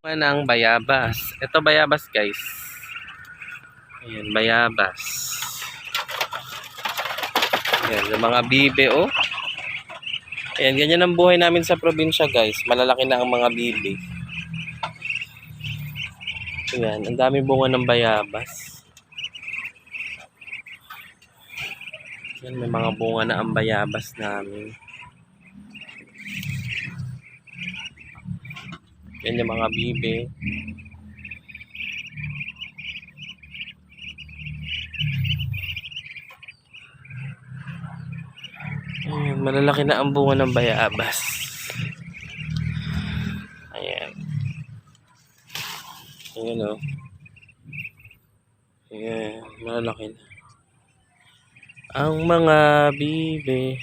Ang bayabas. Ito bayabas guys. Ayan, bayabas. Ayan, yung mga bibe oh. Ayan, ganyan ang buhay namin sa probinsya guys. Malalaki na ang mga bibe. Ayan, ang dami bunga ng bayabas. Ayan, may mga bunga na ang bayabas namin. Yan yung mga bibe. Ayan, malalaki na ang bunga ng bayabas. Ayan. Ayan o. Ayan, malalaki na. Ang mga bibe.